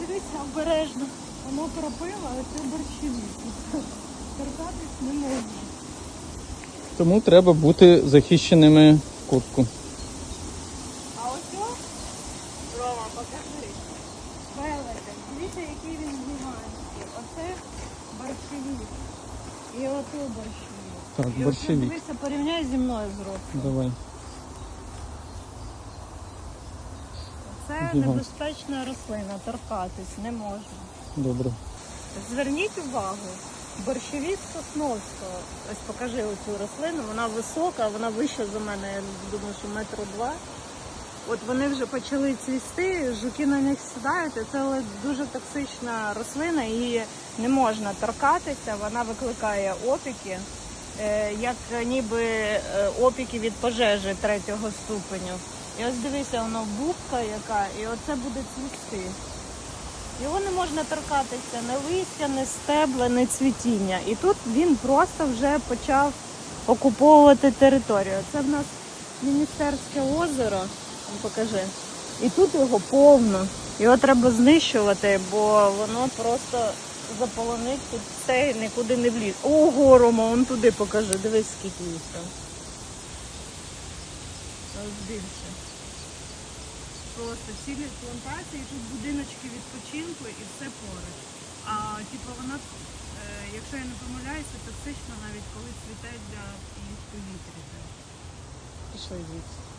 дивися обережно. Воно пропило, а це борщіві. Торкатись не можна. Тому треба бути захищеними в куртку. А ось Рома, покажи. Великий. Дивіться, який він гігантський. Оце борщеві. І ото борщеві. Так, І оце, борщеві. Дивися, порівняй зі мною зростом. Давай. Це небезпечна рослина, торкатись не можна. Добре. Зверніть увагу, борщовік Сосновського. Ось покажи оцю рослину, вона висока, вона вища за мене, я думаю, що метру два. От вони вже почали цвісти, жуки на них сідають, і це але дуже токсична рослина, її не можна торкатися, вона викликає опіки, е, як ніби е, опіки від пожежі третього ступеню. І ось дивися, воно бубка яка, і оце буде цвісти. Його не можна торкатися не листя, не стебла, не цвітіння. І тут він просто вже почав окуповувати територію. Це в нас Міністерське озеро. Покажи. І тут його повно. Його треба знищувати, бо воно просто заполонить тут все і нікуди не вліз. Ого, Рома, он туди покажи. Дивись, скільки їх там. Більше. Просто цілі плантації, тут будиночки відпочинку і все поруч. А типу вона, е, якщо я не помиляюся, токсична навіть коли цвіте для повітря. Пішли звідси.